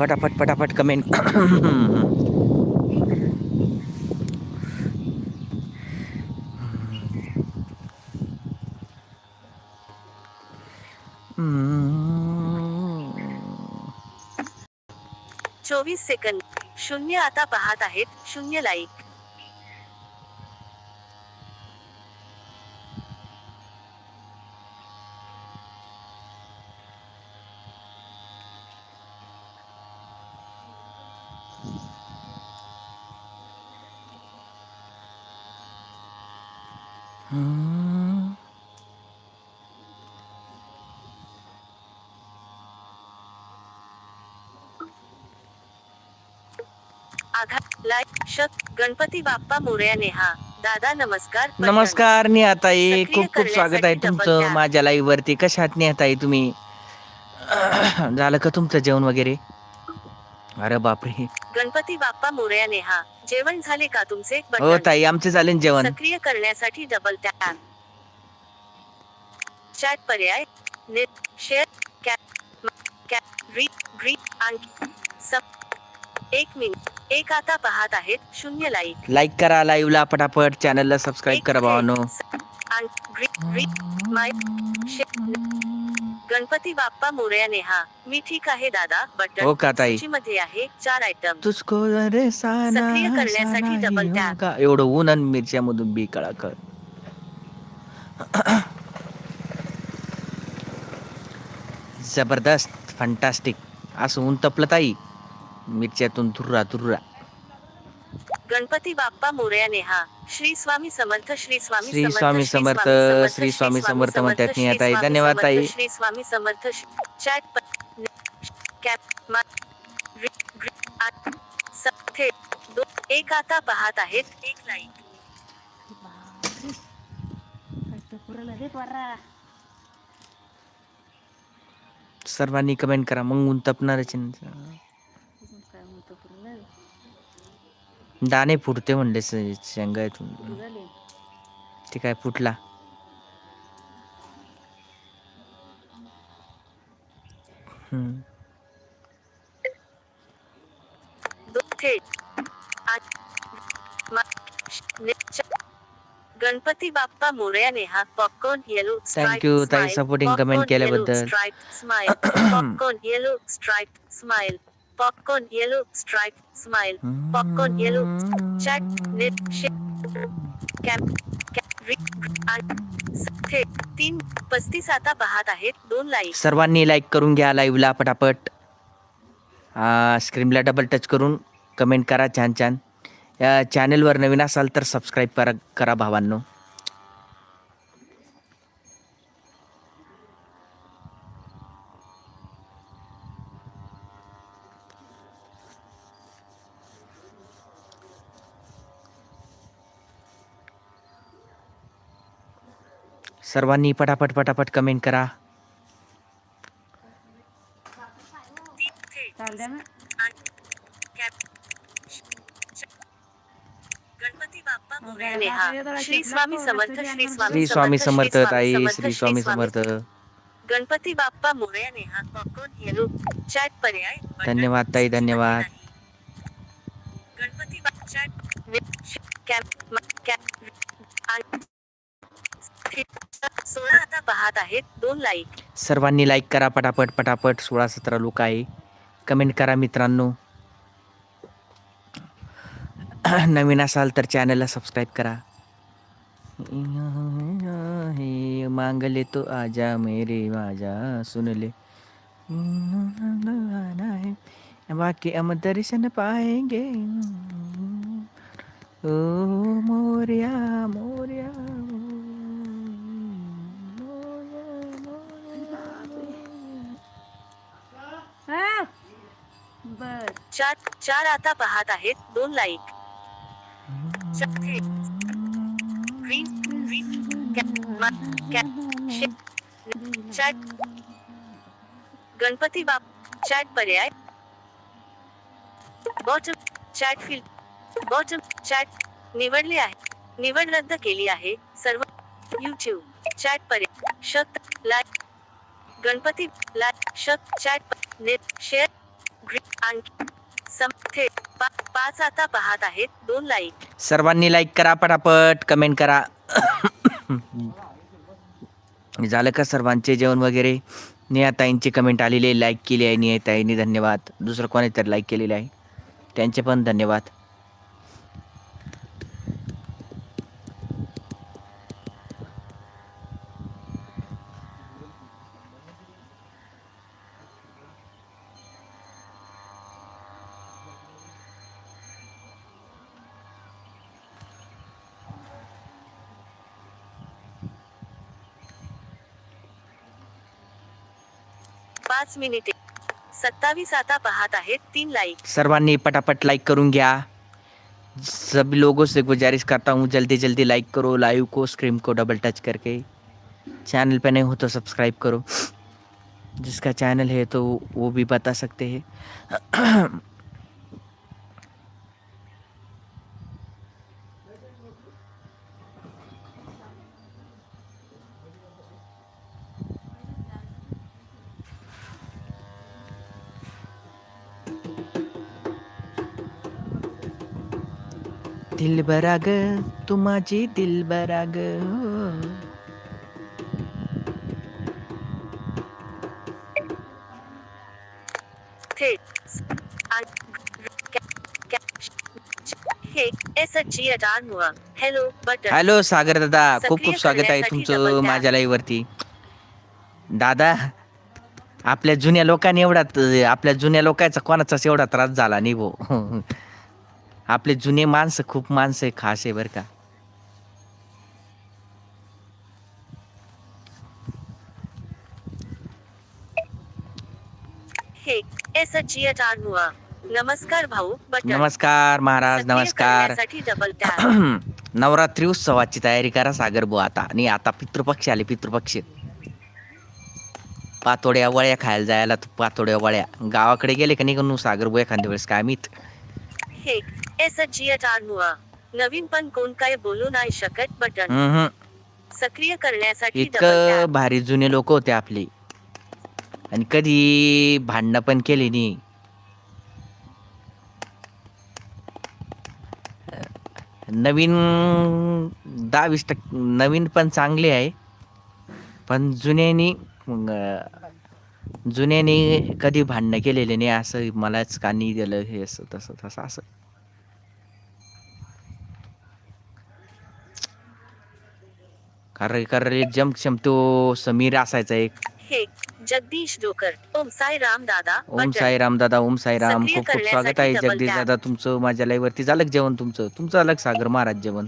पटापट पटापट कमेंट चोवीस सेकंद. शून्य आता पाहत आहेत शून्य लाईक शत गणपती बाप्पा मोरया नेहा दादा नमस्कार. नमस्कार निहाताई. खूप खूप स्वागत आहे तुमचं. माझ्या लाईव्ह वरती. कशा आहात निहाताई तुम्ही? झालं का तुमचं जेवण वगैरे? अरे बापरे. गणपती बाप्पा मोरया नेहा जेवण झाले का तुमचे? हो बटन. ताई आमचं झालं ना जेवण. सक्रिय करण्यासाठी डबल टॅप चॅट पर्याय. नेट शेअर कॅप कॅप आणखी सम एक मिनिट एक आता पाहत आहेत शून्य लाईक लाईक करा लाईव्हला पटापट. चॅनलला सबस्क्राईब करा भावानो. री- री- माय गणपती बाप्पा मोरया नेहा मी ठीक आहे दादा बटन हो का ताई? सूचीमध्ये आहे चार आयटम तुझको रे साना सक्रिय करण्यासाठी साना डबल टॅप. होगा. एवढं ऊन आणि मिरच्या मधून बी कळा कळ जबरदस्त फंटास्टिक असं ऊन तपलं ताई मिरच्यातून धुर्रा धुर्रा गणपती बाप्पा मोरया नेहा श्री स्वामी समर्थ श्री स्वामी श्री स्वामी समर्थ, श्री स्वामी समर्थ म्हणतात. स्वामी धन्यवाद ताई. श्री स्वामी समर्थ चॅट कॅप एक आता पाहत आहेत एक लाईक सर्वांनी कमेंट करा मग ऊन तपणारच आहे ना. दाणे फुटते म्हणले शेंगातून ते काय फुटला? Ganpati Bappa Morya Neha popcorn yellow you, ताई, supporting comment केल्याबद्दल. Popcorn yellow stripe smile popcorn yellow stripe smile popcorn yellow chat net तीन पस्तीस आता पाहत आहेत. दोन लाईक सर्वांनी लाईक करून घ्या लाईव्हला पटापट. स्क्रीनला डबल टच करून कमेंट करा छान छान. या चॅनेलवर नवीन असाल तर सबस्क्राईब करा करा भावांनो. सर्वांनी पटापट पटापट कमेंट करा. गणपती बाप्पा मोरया नेहा श्री स्वामी समर्थ श्री स्वामी समर्थ ताई Shri Swami Samarth. Ganpati Bappa Morya Neha popcorn yellow chat पर्याय धन्यवाद ताई, धन्यवाद. गणपती बाप्पा चॅट कॅप सोळा आता पाहत आहेत. दोन लाईक सर्वांनी लाईक करा पटापट पटापट. सोळा सतरा लोक आहे. कमेंट करा मित्रांनो. नवीन असाल तर चॅनलला सबस्क्राईब करा. हे मांगले तो आजा मेरे माझा सुनले बाकी हम दर्शन पाएंगे. ओ मोर्या मोर्या. चार चार आता पाहत आहेत. दोन लाईक गणपती बाप चॅट पर्याय बॉटम चॅट बॉटम चॅट निवडले आहे निवड रद्द केली आहे सर्व युट्यूब चॅट पर्याय शत like Ganpati like chat net share आणखी समथे पा- पाच आता पाहत आहेत. दोन लाईक. सर्वांनी लाईक करा पटापट कमेंट करा. झालं का सर्वांचे जेवण वगैरे? नियाताईंची कमेंट आलेली आहे लाईक केली आहे नियताईंनी धन्यवाद. दुसरं कोणी तर लाईक केलेलं आहे. त्यांचे पण धन्यवाद. पाच मिनिटे. सत्तावीस आता पाहत आहेत तीन लाईक सर्वांनी पटापट लाइक करून घ्या. सभी लोगों से गुजारिश करता हूँ, जल्दी जल्दी लाइक करो लाइव को स्क्रीन को डबल टच करके. चैनल पे नहीं हो तो सब्सक्राइब करो. जिसका चैनल है तो वो भी बता सकते हैं. दिल बराग तू माझी दिल बराग थेट स- आण- कॅ- कॅ- एस जी अटार हॅलो सागर दादा. खूप खूप स्वागत आहे तुमचं. माझ्या लाईव्ह वरती दादा आपल्या जुन्या लोकांनी एवढा आपल्या जुन्या लोकांचा कोणाचाच एवढा त्रास झाला नाही भो आपले जुने माणसं खूप माणसं आहे खास आहे बरं का. हे एस नमस्कार भाऊ बटन. नमस्कार महाराज नमस्कार. नवरात्री उत्सवाची तयारी करा सागर भाऊ आता. आणि आता पितृपक्ष आले पितृपक्ष. पातोड्या वळ्या खायला जायला पातोड्या वळ्या. गावाकडे गेले का निघून सागर भाऊ एखाद्या वेळेस? काय मीत नवीन पण कोण काय बोलू नाही शकत बटन. सक्रिय करण्यासाठी इतकं भारी जुने लोक होते आपले. आणि कधी भांडणं पण केली नाही नवीन दहा वीस टक्के नवीन पण चांगले आहे. पण जुन्यानी जुन्यानी कधी भांडणं केलेले नाही असं मलाच का नाही दिलं हे असं तसं तसं असं. कारण कारण जमक्षम तो समीर असायचा एक. हे जगदीश डोकर ओम साई राम दादा ओम साईराम दादा ओम साईराम खूप खूप स्वागत आहे जगदीश. दादा. तुमचं माझ्या लाईव्ह वरती झालं जेवण तुमचं? तुमचं अलग सागर महाराज जेवण?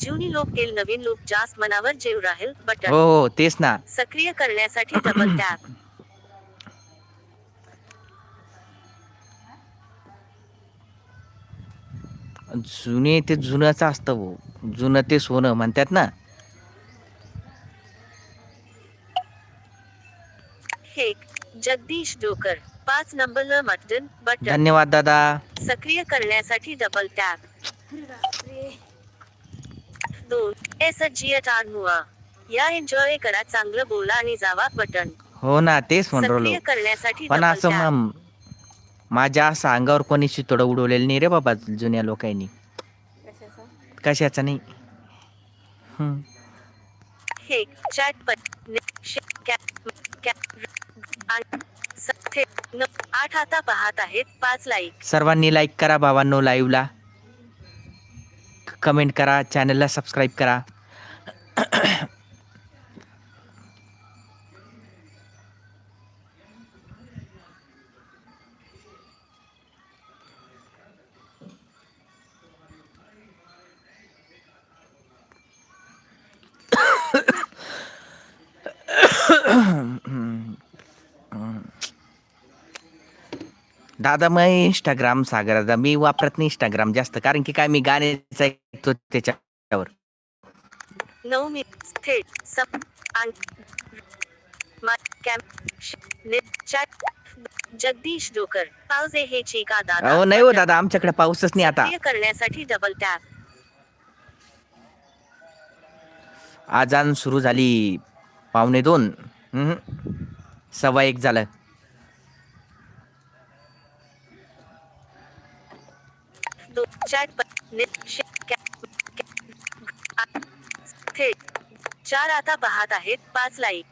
जुनी लोक केल नवीन लोक जास्त मनावर जेव राहील हो बटन. हो तेच ना. सक्रिय करण्यासाठी डबल टॅप जुने ते जुनंच असतं भाऊ. जुनं ते सोनं म्हणतात ना. हे जगदीश डोकर पाच नंबर मतदान बटन धन्यवाद दादा. सक्रिय करण्यासाठी डबल टॅप दोन एस जी अटार या एन्जॉय करा चांगलं बोला आणि जावा बटन. हो ना तेच म्हणून सक्रिय राहिलो करण्यासाठी पण double असं. मग माझ्या असं अंगावर कोणी शितोडं उडवलेलं नाही रे बाबा जुन्या लोकांनी. कशाचा नाही. हे आठ आता पाहत आहेत पाच लाईक सर्वांनी लाईक करा भावांनो लाईव्हला कमेंट करा चॅनलला सबस्क्राईब करा. दादा मग इंस्टाग्राम सागर दादा. मी वापरत नाही इंस्टाग्राम जास्त कारण की काय मी गाणेच ऐकतो त्याच्यावर. नऊ मी थेट सप जगदीश डोकर पावजे हे चिका दादा. अहो नाही हो. दादा आमच्याकडे पाऊसच नाही आता. सक्रिय करण्यासाठी डबल टॅप आजान सुरू झाली. पावणे दोन. हम्म. सव्वा एक झालं. चॅट थेट चार आता पाहत आहेत पाच लाईक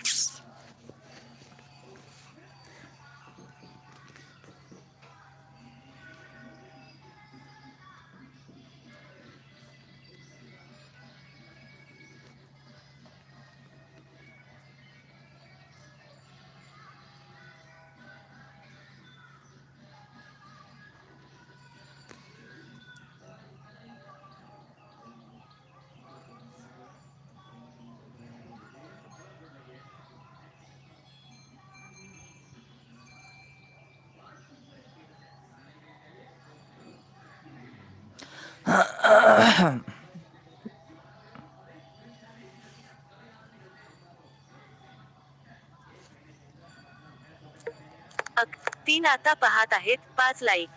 तीन आता पाहत आहेत पाच लाईक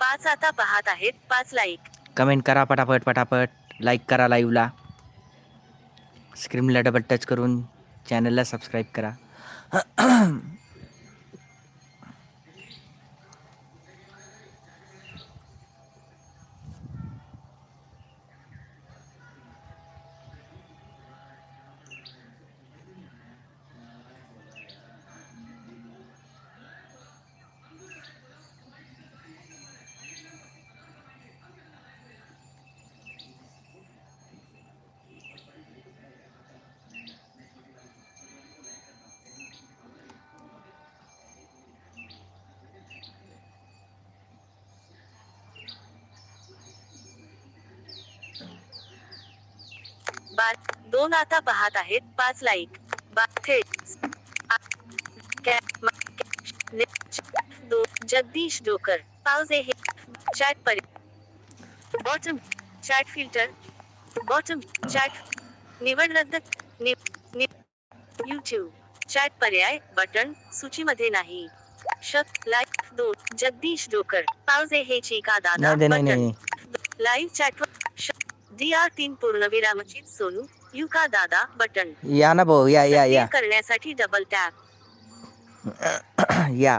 पाच आता पाहत आहेत पाच लाईक कमेंट करा पटापट पटापट. लाईक करा लाईव्हला स्क्रीनला डबल टच करून चॅनलला सबस्क्राईब करा बार दोन आता पाहत आहेत. पाच लाईक जगदीश डोकर पावजे हे. चॅट पर. Bottom chat filter bottom chat निवड रद्द YouTube. चॅट पर्याय बटन सूचीमध्ये नाही. शक लाईक दो जगदीश डोकर पावजे हे चिका दादा. Button live chat D R तीन पूर्णविरामची सोनू. युका दादा बटन। या ना भाऊ या या या। सक्रिय करण्यासाठी डबल टॅप या।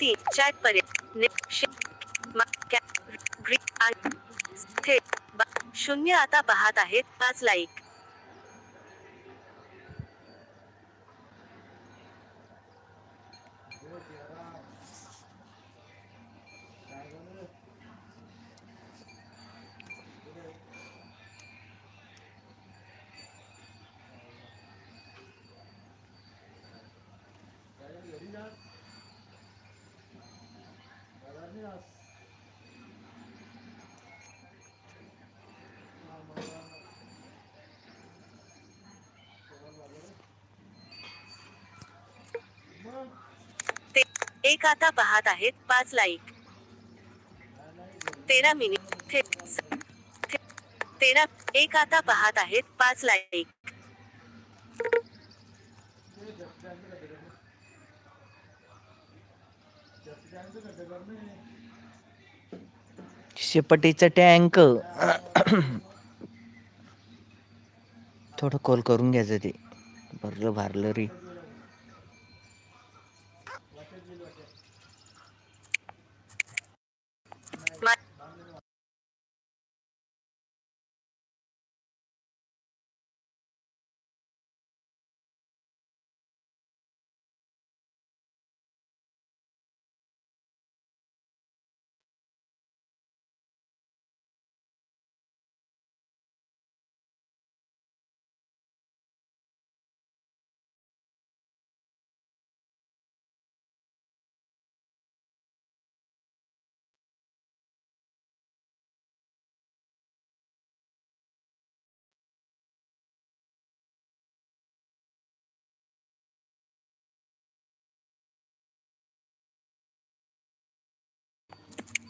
तीन चॅट पर्याय ने- शे- मा- कॅ- ग्री- आणि थेट बा- शून्य आता पाहत आहेत पाच लाईक ते एक आता पाहत आहेत पाच लाईक. तेरा मिनिट. तेरा एक आता पाहत आहेत पाच लाईक. शेपटीच टँक. थोडं कॉल करून घ्यायचं ते. भरलं भारलं रे.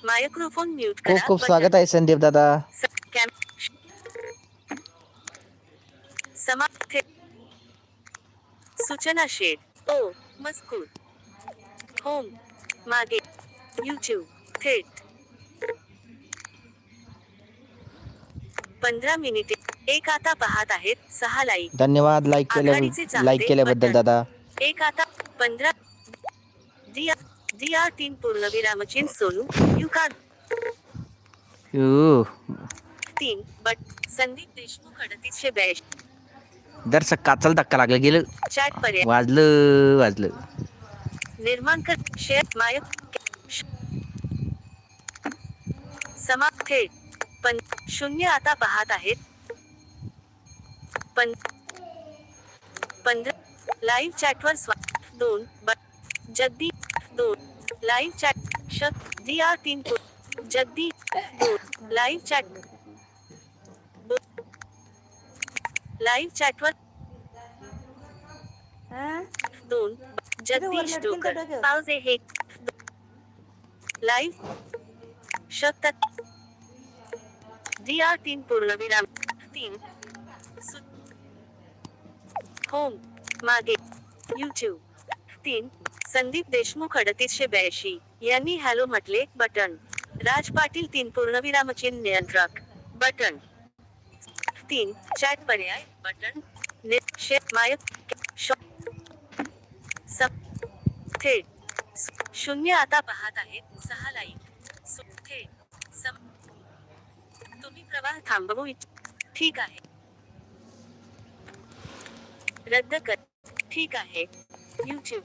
मायक्रोफोन म्यूट खूप करा. खूप. स्वागत आहे संदीप दादा. समाप्त. सूचना शेड ओ मजकूर. होम. मागे. यूट्यूब थेट. पंधरा मिनिटे. एक आता पाहत आहेत. सहा लाईक धन्यवाद. लाईक आघाडीचे केल्या चाहते. लाईक केल्याबद्दल बटन. दादा. एक आता पंधरा दिया दिया तीन पूर्णविरामचिन सोनू यू तीन बट संदीप देशमुख अडतीसशे ब्याऐंशी. दर्शक काचाल धक्का लागला गेलं. चॅट पर्याय. वाजलं वाजलं. निर्माण कर शेअर मायक समाप्त थेट पण शून्य आता पाहत आहेत. पण पंधरा लाईव्ह चॅटवर स्वा दोन ब- जगदी दोन. लाईव्ह चॅट शक दिया तीन जगदी लाईव्ह चॅट लाईव्ह चॅटवर दोन जगदीश डोकर पावजे हे लाईव्ह शकतात दिया तीन पूर्णविराम तीन होम मागे यूट्यूब तीन संदीप देशमुख अडतीसशे ब्याऐंशी यांनी हॅलो म्हटले बटन. राज पाटील तीन पूर्णविरामचिन्ह नियंत्रक. बटन. तीन चॅट पर्याय बटन. नेट शेअर मायक थेट शून्य आता पाहत आहेत सहा लाईक. थेट सम तुम्ही प्रवाह थांबवू इच्छ ठीक आहे. रद्द कर. ठीक आहे. यूट्यूब